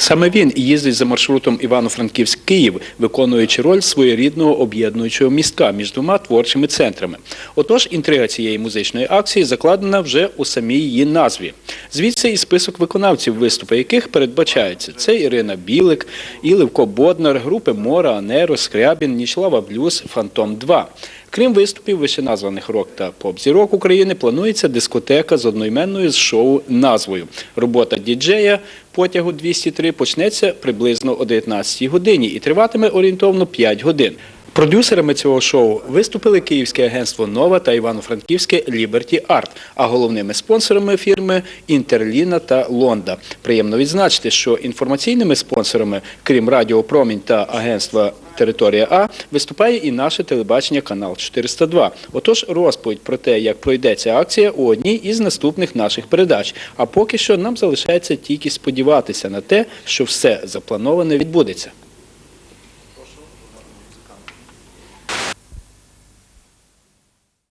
Саме він їздить за маршрутом Івано-Франківськ-Київ, виконуючи роль своєрідного об'єднуючого містка між двома творчими центрами. Отож, інтрига цієї музичної акції закладена вже у самій її назві. Звідси і список виконавців, виступи яких передбачаються. Це Ірина Білик, і Левко Боднар, групи Мора, Анеро, Скрябін, Нічлава Блюз, Фантом 2 Крім виступів вищеназваних рок та поп-зірок України, планується дискотека з одноіменною з шоу назвою. Робота діджея потягу 203 почнеться приблизно о 19 годині і триватиме орієнтовно 5 годин. Продюсерами цього шоу виступили київське агентство Нова та івано-франківське Liberty Art, а головними спонсорами фірми Інтерліна та Лонда. Приємно відзначити, що інформаційними спонсорами, крім Радіо Промінь та агентства Територія А, виступає і наше телебачення канал 402. Отож, розповідь про те, як пройде ця акція у одній із наступних наших передач. А поки що нам залишається тільки сподіватися на те, що все заплановане відбудеться. What we.